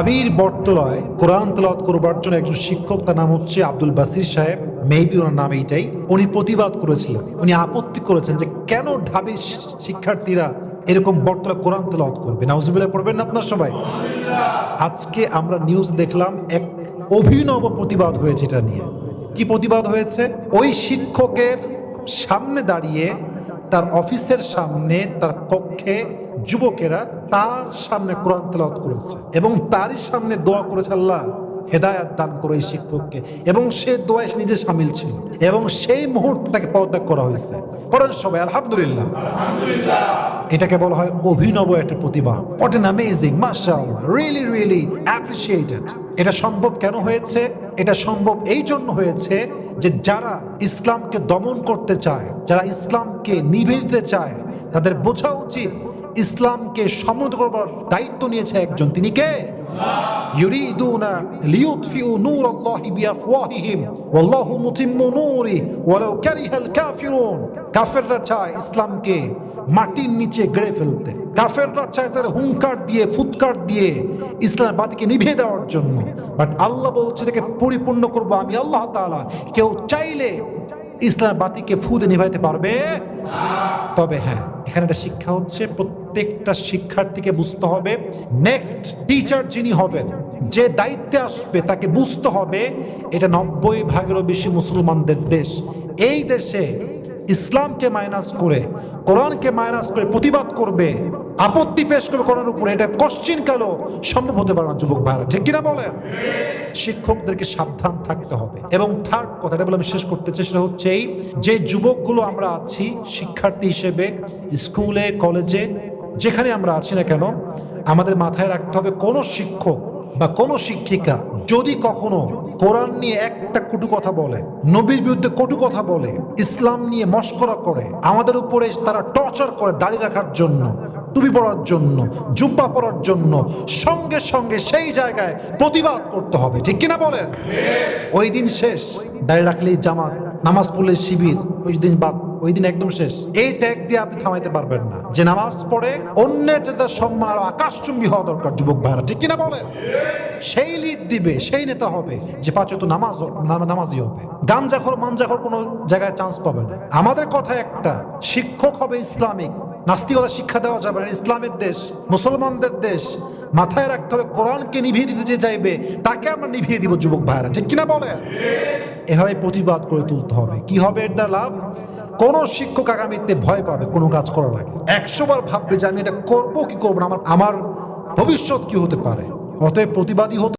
আবির বটতলায় কোরআন তেলাওয়াত করবার জন্য একজন শিক্ষক, তার নাম হচ্ছে আব্দুল বাসির সাহেব। মেবি ওনার নাম এইটাই। উনি প্রতিবাদ করেছিলেন। উনি আপত্তি করেছেন যে কেন ঢাবির শিক্ষার্থীরা এরকম বটতলা কোরআন তেলাওয়াত করবে। নাউজুবিল্লাহ, পড়বেন না আপনার সবাই? আজকে আমরা নিউজ দেখলাম এক অভিনব প্রতিবাদ হয়েছে এটা নিয়ে। কি প্রতিবাদ হয়েছে? ওই শিক্ষকের সামনে দাঁড়িয়ে তার অফিসের সামনে তার কক্ষে যুবকেরা তার সামনে কোরআন তেলাওয়াত করেছে এবং তারই সামনে দোয়া করেছে আল্লাহ হেদায়াত দান করো এই শিক্ষককে। এবং সে দোয়ায় সে নিজে সামিল ছিল এবং সেই মুহূর্তে তাকে পদত্যাগ করা হয়েছে। পড়েন সবাই আলহামদুলিল্লাহ। এটাকে বলা হয় অভিনব একটা প্রতিভা হোয়াট এন অ্যামেজিং মাশাআল্লাহ রিয়েলি রিয়েলি অ্যাপ্রিসিয়েটেড এটা সম্ভব কেন হয়েছে? এটা সম্ভব এই জন্য হয়েছে যে যারা ইসলামকে দমন করতে চায়, যারা ইসলামকে নিভে দিতে চায়, তাদের বোঝা উচিত ইসলামকে সমৃদ্ধ করবার দায়িত্ব নিয়েছে একজন। তিনি কে? ইউরিদুনা কাফেররা চায় ইসলামকে মাটির নিচে গড়ে ফেলতে। কাফেররা চায় তার হুঙ্কার দিয়ে, ফুৎকার দিয়ে ইসলামের বাতিকে নিভিয়ে দেওয়ার জন্য। বাট আল্লাহ বলছে, এটাকে পরিপূর্ণ করব আমি আল্লাহ তাআলা। কেউ চাইলে ইসলামের বাতিকে ফুদে নিভাইতে পারবে। তবে হ্যাঁ এখানে একটা শিক্ষা হচ্ছে, প্রত্যেকটা শিক্ষার্থীকে বুঝতে হবে নেক্সট টিচার যিনি হবেন, যে দায়িত্বে আসবে, তাকে বুঝতে হবে, এটা নব্বই ভাগেরও বেশি মুসলমানদের দেশ। এই দেশে ইসলামকে মাইনাস করে, কোরআনকে মাইনাস করে প্রতিবাদ করবে, আপত্তি পেশ করবে কোরআনের উপরে, এটা কশ্চিন কালো সম্ভব হতে পারে না, যুবক ভাইরা ঠিক কিনা বলেন? শিক্ষকদেরকে সাবধান থাকতে হবে। এবং থার্ড কথাটা বলে আমি শেষ করতে চাই, সেটা হচ্ছে এই, যে যুবকগুলো আমরা আছি, শিক্ষার্থী হিসেবে, স্কুলে, কলেজে, যেখানে আমরা আছি না কেন, আমাদের মাথায় রাখতে হবে কোনো শিক্ষক বা কোনো শিক্ষিকা যদি কখনো কোরআন নিয়ে একটা কটু কথা বলে নবীর বিরুদ্ধে কটু কথা বলে ইসলাম নিয়ে মস্করা করে আমাদের উপরে তারা টর্চার করে দাড়ি রাখার জন্য টুপি পড়ার জন্য জুব্বা পড়ার জন্য সঙ্গে সঙ্গে সেই জায়গায় প্রতিবাদ করতে হবে। ঠিক কিনা বলেন? ওই দিন শেষ দাঁড়িয়ে রাখলেই জামাত নামাজ পড়লে শিবির ওই দিন বাদ ওই দিন একদম শেষ। এই ট্যাগ দিয়ে আপনি থামাইতে পারবেন না। যে নামাজ পড়ে অন্যের যে তার সম্মান আরও আকাশচুম্বী হওয়া দরকার, যুবক ভাইরা। ঠিক কিনা বলেন? সেই লিড দিবে, সেই নেতা হবে যে পাঁচ তো নামাজ নাম- নামাজি হবে। গাঞ্জাখর মাঞ্জাখর কোনো জায়গায় চান্স পাবে না। আমাদের কথা একটা, শিক্ষক হবে ইসলামিক। নাস্তিকতা শিক্ষা দেওয়া যাবে না। ইসলামের দেশ, মুসলমানদের দেশ। মাথায় রাখতে হবে, কোরআনকে নিভিয়ে দিতে যে চাইবে, তাকে আমরা নিভিয়ে দিব, যুবক ভাইরা। ঠিক কিনা বলেন? এভাবে প্রতিবাদ করে তুলতে হবে। কি হবে এর দ্বারা লাভ? কোন শিক্ষক আগামীতে ভয় পাবে, কোনো কাজ করার আগে। একশোবার ভাববে যে আমি এটা করব, কি করব না? আমার আমার ভবিষ্যৎ কি হতে পারে? অতএব প্রতিবাদী হতে